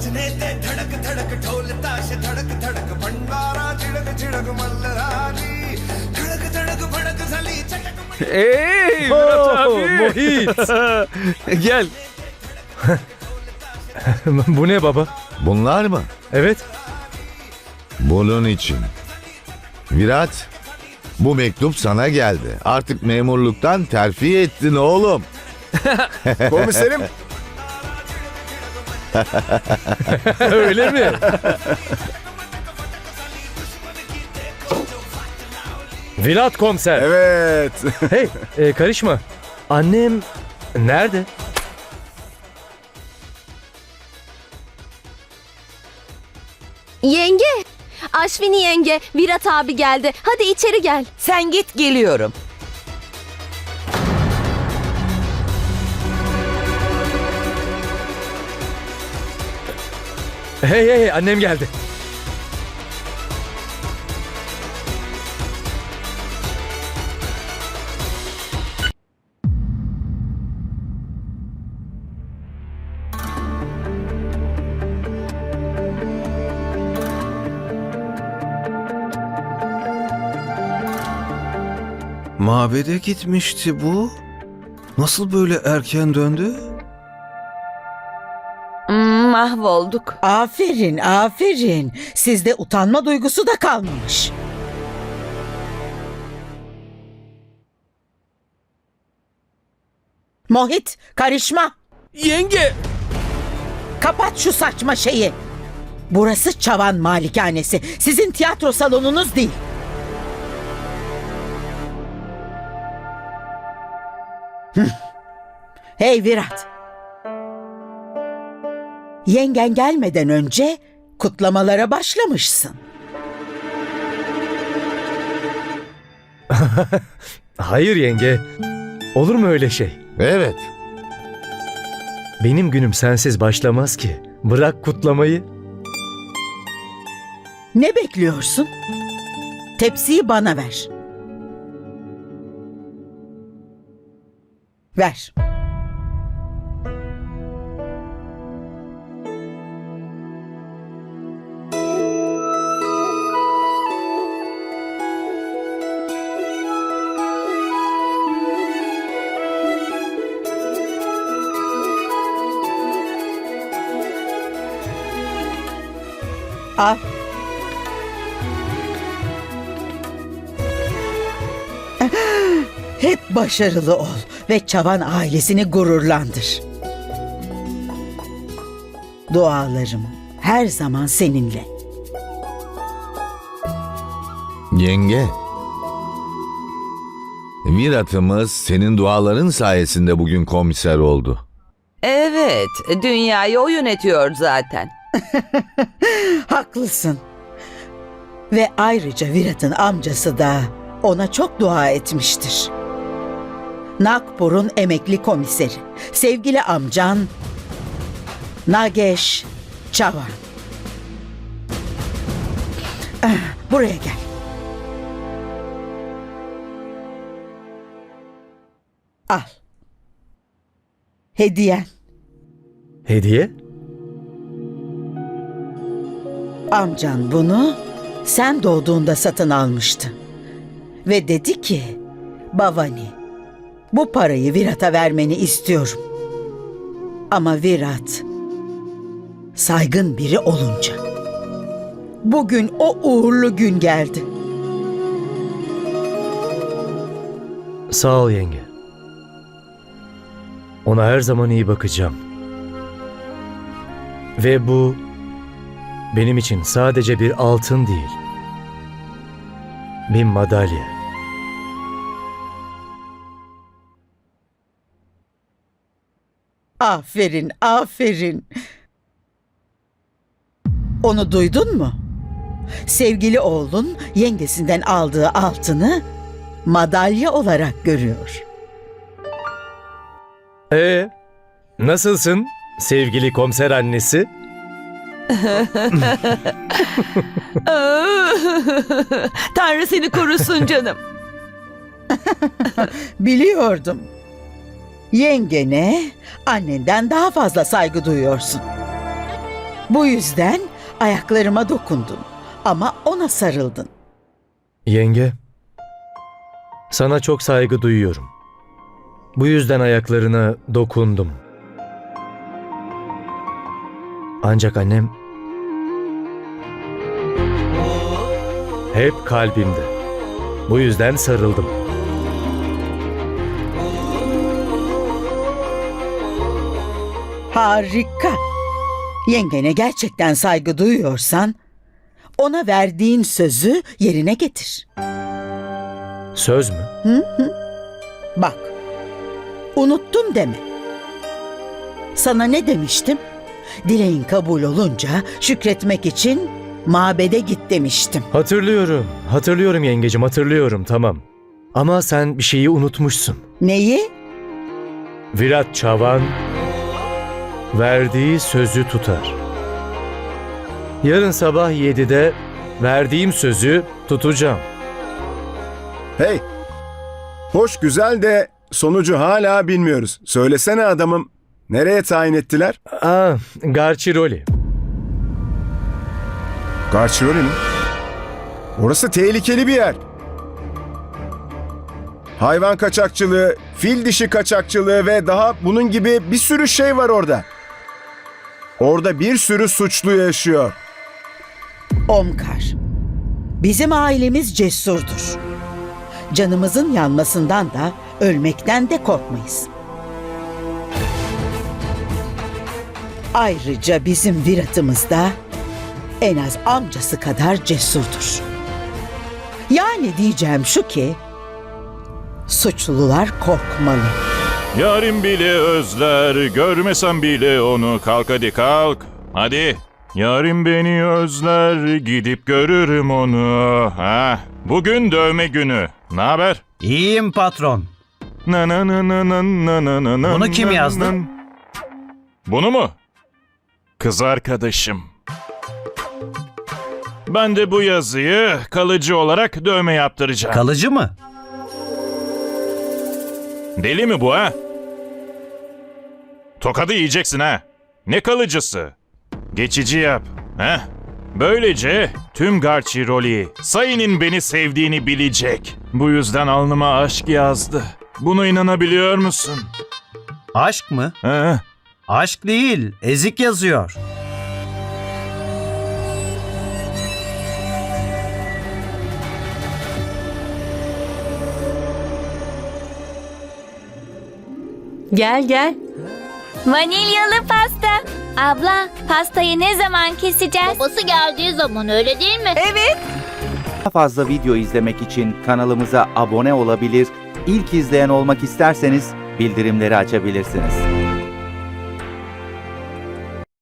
नाचने ते धड़क धड़क ढोल ताश धड़क धड़क भंडारा छिड़क छिड़क मल्लरानी धड़क धड़क भड़क झली चटक Ey Oo, Murat abi. Mohit. Gel. Bu ne baba? Bunlar mı? Evet. Bunun için. Virat, bu mektup sana geldi. Artık memurluktan terfi ettin oğlum. Komiserim Öyle mi? Virat komiser. evet. Hey e, karışma. Annem nerede? Yenge, Aşvini yenge, Virat abi geldi. Hadi içeri gel. Sen git geliyorum. Hey hey hey annem geldi. Mabede gitmişti bu. Nasıl böyle erken döndü? Mahvolduk. Aferin, aferin. Sizde utanma duygusu da kalmamış. Mohit, karışma. Yenge! Kapat şu saçma şeyi. Burası Çavan Malikanesi. Sizin tiyatro salonunuz değil. Hey Virat. Yengen gelmeden önce kutlamalara başlamışsın. Hayır yenge. Olur mu öyle şey? Evet, Benim günüm sensiz başlamaz ki. Bırak kutlamayı. Ne bekliyorsun? Tepsiyi bana ver. Ver. Al. Hep başarılı ol ve Çavan ailesini gururlandır. Dualarım her zaman seninle. yenge. Virat'ımız senin duaların sayesinde bugün komiser oldu. Evet, dünyayı o yönetiyor zaten. Haklısın. Ve ayrıca Virat'ın amcası da ona çok dua etmiştir. Nagpur'un emekli komiseri, sevgili amcan Nagesh Çavan. Ah, Buraya gel. Al. Hediyen. Hediye? Amcan bunu sen doğduğunda satın almıştı. Ve dedi ki, Bavani, bu parayı Virat'a vermeni istiyorum. Ama Virat, saygın biri olunca. Bugün o uğurlu gün geldi. Sağ ol yenge. Ona her zaman iyi bakacağım. Ve bu benim için sadece bir altın değil. Bir madalya. Aferin, aferin. Onu duydun mu? Sevgili oğlun yengesinden aldığı altını madalya olarak görüyor. Ee, nasılsın sevgili komiser annesi? Tanrı seni korusun canım. Biliyordum. Yengene annenden daha fazla saygı duyuyorsun. Bu yüzden ayaklarıma dokundun ama ona sarıldın. Yenge, sana çok saygı duyuyorum. Bu yüzden ayaklarına dokundum. Ancak annem hep kalbimde. Bu yüzden sarıldım. Harika. Yengene gerçekten saygı duyuyorsan ona verdiğin sözü yerine getir. Söz mü? Bak. Unuttum deme. Sana ne demiştim? Dileğin kabul olunca şükretmek için mabede git demiştim. Hatırlıyorum. Hatırlıyorum yengecim, hatırlıyorum. Tamam. Ama sen bir şeyi unutmuşsun. Neyi? Virat Çavan verdiği sözü tutar. Yarın sabah 7'de verdiğim sözü tutacağım. Hey. Hoş güzel de sonucu hala bilmiyoruz. Söylesene adamım. Nereye tayin ettiler? Aa, Garçiroli. Garçiroli mi? Orası tehlikeli bir yer. Hayvan kaçakçılığı, fil dişi kaçakçılığı ve daha bunun gibi bir sürü şey var orada. Orada bir sürü suçlu yaşıyor. Omkar. Bizim ailemiz cesurdur. Canımızın yanmasından da ölmekten de korkmayız. Ayrıca bizim viratımız da en az amcası kadar cesurdur. Yani diyeceğim şu ki suçlular korkmalı. Yarın bile özler, görmesem bile onu. Kalk hadi kalk. Hadi. Yarın beni özler, gidip görürüm onu. Ha, bugün dövme günü. Ne haber? İyiyim patron. Na na na na na na na na. Bunu kim yazdı? Bunu mu? Kız arkadaşım. Ben de bu yazıyı kalıcı olarak dövme yaptıracağım. Kalıcı mı? Deli mi bu ha? Tokadı yiyeceksin ha. Ne kalıcısı? Geçici yap. ha? Böylece tüm Garchiroli Sayın'ın beni sevdiğini bilecek. Bu yüzden alnıma aşk yazdı. Buna inanabiliyor musun? Aşk mı? Ha? Aşk değil, ezik yazıyor. Gel gel. Vanilyalı pasta. Abla pastayı ne zaman keseceğiz? Babası geldiği zaman öyle değil mi? Daha fazla video izlemek için kanalımıza abone olabilir, ilk izleyen olmak isterseniz bildirimleri açabilirsiniz.